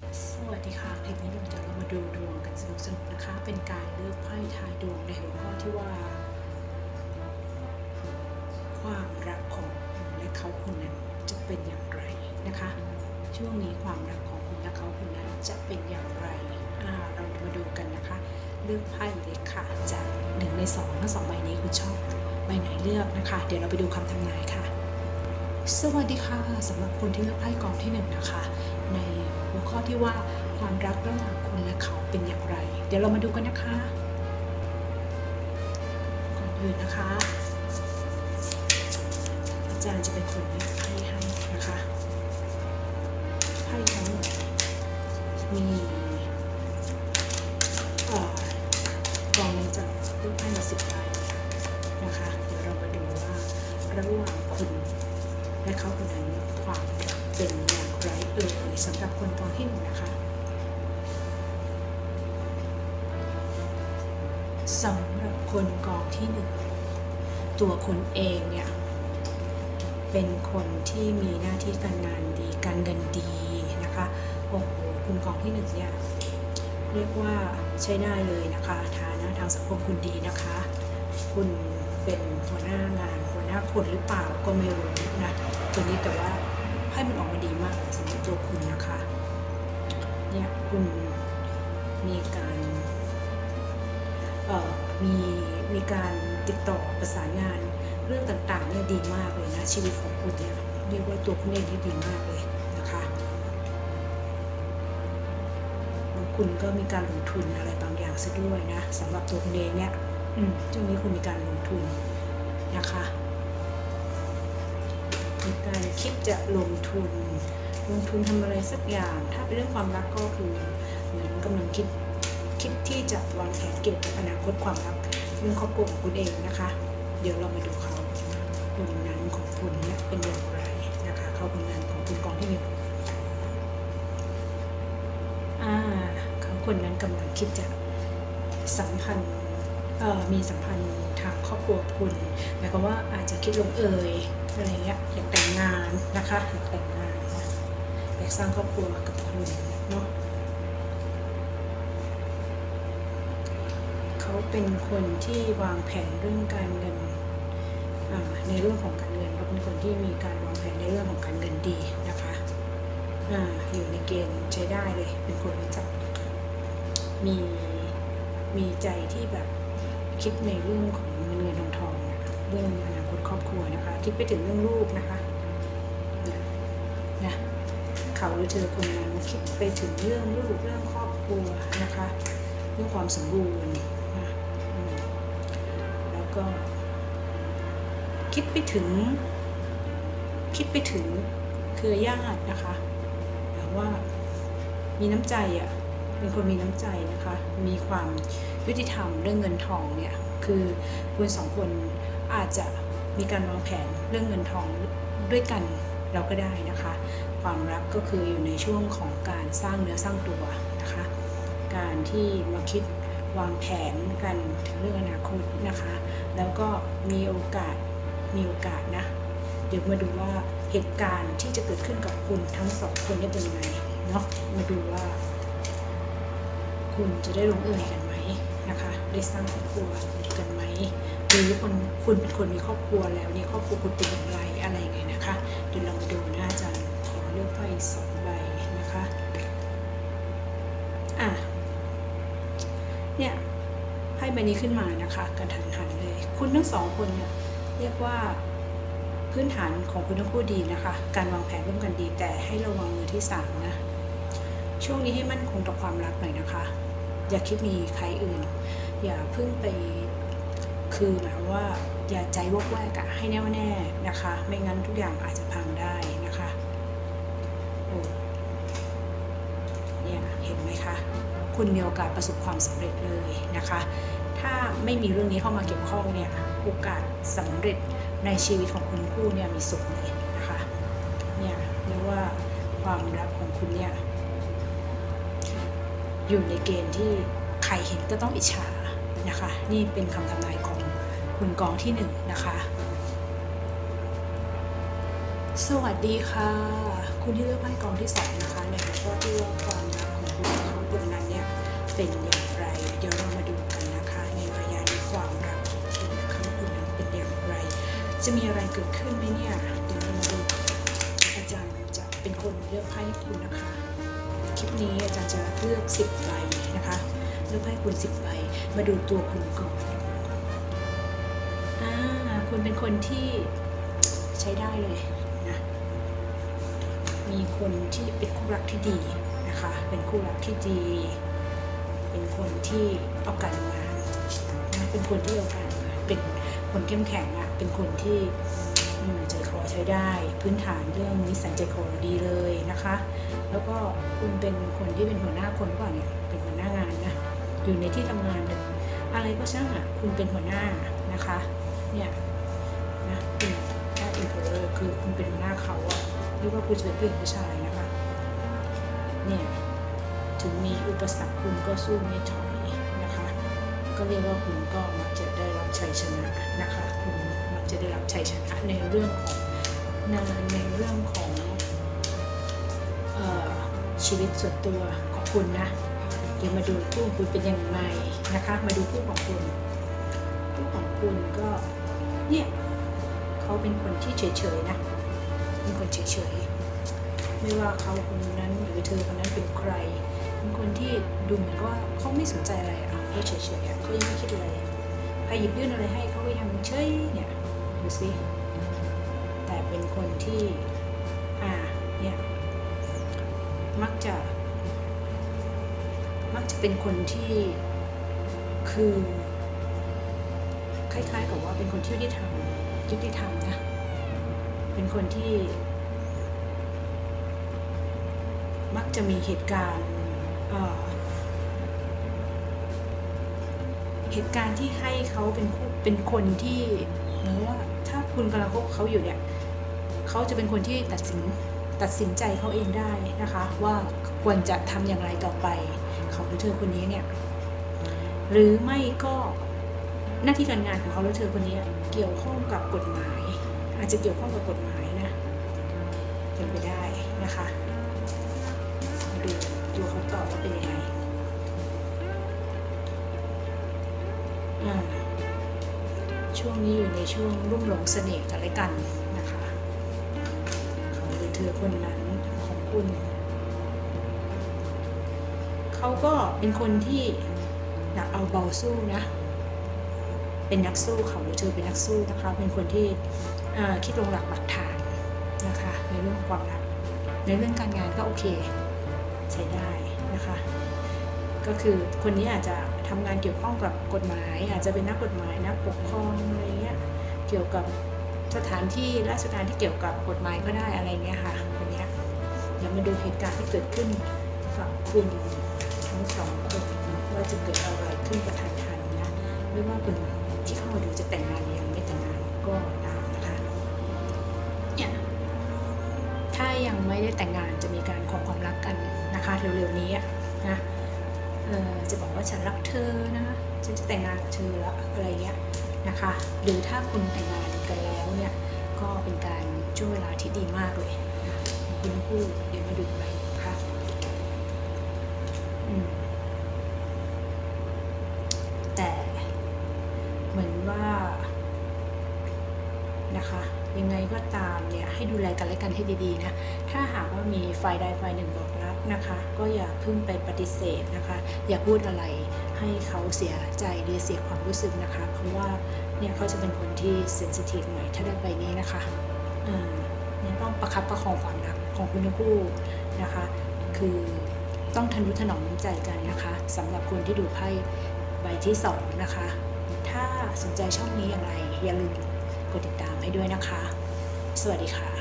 สวัสดีค่ะ คลิปนี้เราจะเรามาดูดวงกันสนุกๆนะคะ เป็นการเลือกไพ่ทายดวงในหัวข้อที่ว่า ความรักของคุณและเขาคนนั้นจะเป็นอย่างไรนะคะ ช่วงนี้ความรักของคุณและเขาคนนั้นจะเป็นอย่างไรอ่าเรามาดูกันนะคะ เลือกไพ่เลยค่ะจากหนึ่งในสองทั้งสองใบนี้คุณชอบใบไหนเลือกนะคะ เดี๋ยวเราไปดูคำทำนายค่ะ สวัสดีค่ะสำหรับคนที่เลือกไพ่กองที่หนึ่งนะคะ ในหัวข้อที่ว่าความรักระหว่างคุณและเขาเป็นอย่างไร เดี๋ยวเรามาดูกันนะคะ ก่อนอื่นนะคะ อาจารย์จะเป็นคนเลือกไพ่ให้นะคะไพ่ทั้งหมดมีกองนี้จะเลือกไพ่มาสิบใบนะคะ เดี๋ยวเรามาดูว่าระหว่างคุณและเขาคนนั้นความรัก เป็นอย่างไรเอ่ยสำหรับคนกองที่หนึ่งนะคะสำหรับคนกองที่หนึ่งตัวคนเองเนี่ยเป็นคนที่มีหน้าที่การงานดีการเงินดีนะคะโอ้โหคุณกองที่หนึ่งเนี่ยเรียกว่าใช้ได้เลยนะคะฐานะทางสังคมคุณดีนะคะ คุณเป็นหัวหน้างานหัวหน้าคนหรือเปล่าก็ไม่รู้นะตัวนี้แต่ว่า ไพ่มันออกมาดีมากสำหรับตัวคุณนะคะ เนี่ยคุณมีการเอ่อมีมีการติดต่อประสานงานเรื่องต่างๆเนี่ยดีมากเลยนะชีวิตของคุณเนี่ยเรียกว่าตัวคุณเองที่ดีมากเลยนะคะแล้วคุณก็มีการลงทุนอะไรบางอย่างซะด้วยนะสำหรับตัวคุณเองเนี่ยช่วงนี้คุณมีการลงทุนนะคะีการคิดจะลงทุน ลงทุนทำอะไรสักอย่าง ถ้าเป็นเรื่องความรักก็คือเหมือนกำลังคิดคิดที่จะวางแผนเกี่ยวกับอนาคตความรักเรื่องครอบครัวของคุณเองนะคะ เดี๋ยวเรามาดูเขาคนนั้นของคุณเนี่ยเป็นอย่างไรนะคะ เขาคนนั้นของคุณกองที่หนึ่งอ่าเขาคนนั้นกำลังคิดจะสัมพันธ์ มีสัมพันธ์ทางครอบครัวคุณหมายความว่าอาจจะคิดลงเอยอะไรเงี้ยอยากแต่งงานนะคะอยากแต่งงานนะอยากสร้างครอบครัวกับคุณเนาะเขาเป็นคนที่วางแผนเรื่องการเงินในเรื่องของการเงินเขาเป็นคนที่มีการวางแผนในเรื่องของการเงินดีนะคะออยู่ในเกณฑ์ใช้ได้เลย เป็นคนรู้จัก มีมีใจที่แบบ คิดในเรื่องของเงินเงินทองทองนะคะเรื่องอนาคตครอบครัวนะคะ คิดไปถึงเรื่องลูกนะคะนะนะเขาหรือเธอคนนั้นคิดไปถึงเรื่องลูกเรื่องครอบครัวนะคะ เรื่องความสมบูรณ์นะแล้วก็ คิดไปถึง คิดไปถึงเครือญาตินะคะแต่ว่ามีน้ำใจอะ เป็นคนมีน้ำใจนะคะ มีความยุติธรรมเรื่องเงินทองเนี่ย คือคุณสองคนอาจจะมีการวางแผนเรื่องเงินทองด้วยกันเราก็ได้นะคะ ความรักก็คืออยู่ในช่วงของการสร้างเนื้อสร้างตัวนะคะ การที่มาคิดวางแผนกันถึงเรื่องอนาคตนะคะ แล้วก็มีโอกาสมีโอกาสนะ เดี๋ยวมาดูว่าเหตุการณ์ที่จะเกิดขึ้นกับคุณทั้งสองคนเนี่ยเป็นยังไงเนาะมาดูว่า คุณจะได้ลงเอยกันไหมนะคะ ได้สร้างครอบครัวกันไหมหรือคนคุณเป็นคนมีครอบครัวแล้วเนี่ยครอบครัวคุณเป็นอย่างไรอะไรยังไงนะคะ เดี๋ยวเรามาดูนะอาจารย์ขอเลือกไพ่สองใบนะคะอะเนี่ยไพ่ใบนี้ขึ้นมานะคะกระทันหันเลย คุณทั้งสองคนเนี่ยเรียกว่าพื้นฐานของคุณทั้งคู่ดีนะคะ การวางแผนร่วมกันดีแต่ให้ระวังมือที่สามนะ ช่วงนี้ให้มั่นคงต่อความรักหน่อยนะคะ อย่าคิดมีใครอื่น อย่าเพิ่งไปคือหมายว่าอย่าใจวอกแวกอะให้แน่วแน่นะคะ ไม่งั้นทุกอย่างอาจจะพังได้นะคะโอ้เนี่ยเห็นไหมคะคุณมีโอกาสประสบความสำเร็จเลยนะคะ ถ้าไม่มีเรื่องนี้เข้ามาเกี่ยวข้องเนี่ยโอกาสสำเร็จในชีวิตของคุณคู่เนี่ยมีสูงเลยนะคะเนี่ยเรียกว่าความรักของคุณเนี่ย อยู่ในเกณฑ์ที่ใครเห็นก็ต้องอิจฉานะคะ นี่เป็นคำทำนายของคุณกองที่หนึ่งนะคะ สวัสดีค่ะ คุณที่เลือกไพ่กองที่สองนะคะในหัวข้อที่ว่าความรักของคุณของคุณนั้นเนี่ยเป็นอย่างไร เดี๋ยวเรามาดูกันนะคะ ในระยะนี้ความรักของคุณนะคะคุณนั้นเป็นอย่างไร จะมีอะไรเกิดขึ้นไหมเนี่ย เดี๋ยวเรามาดูอาจารย์จะเป็นคนเลือกไพ่ให้คุณนะคะ คลิปนี้อาจารย์จะเลือก 10ใบนะคะเลือกไพ่คุณ 10ใบมาดูตัวคุณก่อนอ่าคุณเป็นคนที่ใช้ได้เลยนะมีคนที่เป็นคู่รักที่ดีนะคะ เป็นคู่รักที่ดี เป็นคนที่เอาการมานะเป็นคนที่เอาการมาเป็นคนเข้มแข็งอะเป็นคนที่ ใจคอใช้ได้ พื้นฐานเรื่องนิสัยใจคอดีเลยนะคะ แล้วก็คุณเป็นคนที่เป็นหัวหน้าคนหรือเปล่าเนี่ยเป็นหัวหน้างานนะอยู่ในที่ทำงานเนี่ยอะไรก็ช่างอะคุณเป็นหัวหน้านะคะเนี่ยนะคุณถ้าอินโทรคือคุณเป็นหัวหน้าเขาอะไม่ว่าคุณจะเป็นผู้หญิงผู้ชายนะคะเนี่ยถึงมีอุปสรรคคุณก็สู้ไม่ถอยนะคะ ก็เรียกว่าคุณก็มักจะได้รับชัยชนะนะคะคุณ จะได้รับชัยชนะในเรื่องของงานในเรื่องของออชีวิตส่วนตัวของคุณนะ เดี๋ยวมาดูคู่ของคุณเป็นยังไงนะคะ มาดูคู่ของคุณคู่ของคุณก็เนี่ยเขาเป็นคนที่เฉยๆนะเป็นคนเฉยๆไม่ว่าเขาคนนั้นหรือเธอคนนั้นเป็นใครเป็นคนที่ดูเหมือนว่าเขาไม่สนใจอะไรอะเขาเฉยๆเขายังไม่คิดอะไรใครหยิบยื่นอะไรให้เขาก็ยังเฉยเนี่ย ดูสิ แต่เป็นคนที่ อ่า เนี่ย มักจะ มักจะเป็นคนที่คือ คล้าย ๆ กับว่าเป็นคนที่ยุติธรรมยุติธรรมนะ เป็นคนที่ มักจะมีเหตุการณ์ เอ่อ เหตุการณ์ที่ให้เขาเป็นคู่เป็นคนที่เหมือนว่าถ้าคุณกำลังคบเขาอยู่เนี่ยเขาจะเป็นคนที่ตัดสินตัดสินใจเขาเองได้นะคะ ว่าควรจะทำอย่างไรต่อไปเขาหรือเธอคนนี้เนี่ยหรือไม่ก็หน้าที่การงานของเขาหรือเธอคนนี้เกี่ยวข้องกับกฎหมาย อาจจะเกี่ยวข้องกับกฎหมายนะเป็นไปได้นะคะดูดูเขาตอบว่าเป็นยังไง ช่วงนี้อยู่ในช่วงรุ่มหลงเสน่ห์กันและกันนะคะเขาหรือเธอคนนั้นของคุณ เขาก็เป็นคนที่อยากเอาเบาสู้นะ เป็นนักสู้เขาหรือเธอเป็นนักสู้นะคะ เป็นคนที่คิดลงหลักปักฐานนะคะ ในเรื่องความรัก ในเรื่องการงานก็โอเค ใช้ได้นะคะ ก็คือคนนี้อาจจะ ทำงานเกี่ยวข้องกับกฎหมาย อาจจะเป็นนักกฎหมายนักปกครองอะไรเงี้ยเกี่ยวกับสถานที่ราชการที่เกี่ยวกับกฎหมายก็ได้อะไรเงี้ยค่ะคนเนี้ยเดี๋ยวมาดูเหตุการณ์ที่เกิดขึ้นฝั่งคุณทั้งสองคนว่าจะเกิดอะไรขึ้นกระทันหันนะไม่ว่าคุณที่เข้ามาดูจะแต่งงานหรือยังไม่แต่งงานก็ตามนะคะเนี่ยถ้ายังไม่ได้แต่งงานจะมีการขอความรักกันนะคะเร็วๆนี้นะ ออจะบอกว่าฉันรักเธอนะฉันจะแต่งงานกับเธอแล้วอะไรเงี้ยนะคะ หรือถ้าคุณแต่งงานกันแล้วเนี่ยก็เป็นการช่วงเวลาที่ดีมากเลยคุณคู่เดี๋ยวมาดูไปนะคะแต่เหมือนว่า นะคะ ยังไงก็ตามเนี่ยให้ดูแลกันและกันให้ดีๆนะ ถ้าหากว่ามีฝ่ายใดฝ่ายหนึ่งบอกรักนะคะ ก็อย่าเพิ่งไปปฏิเสธนะคะ อย่าพูดอะไรให้เขาเสียใจหรือเสียความรู้สึกนะคะ เพราะว่าเนี่ยเขาจะเป็นคนที่เซนซิทีฟหน่อยถ้าได้ใบนี้นะคะเนี่ยต้องประคับประคองความรักของคุณทั้งคู่นะคะ คือต้องทนุถนอมน้ำใจกันนะคะสำหรับคนที่ดูไพ่ใบที่สองนะคะ ถ้าสนใจช่องนี้อย่างไรอย่าลืมกดติดตาม ให้ด้วยนะคะ สวัสดีค่ะ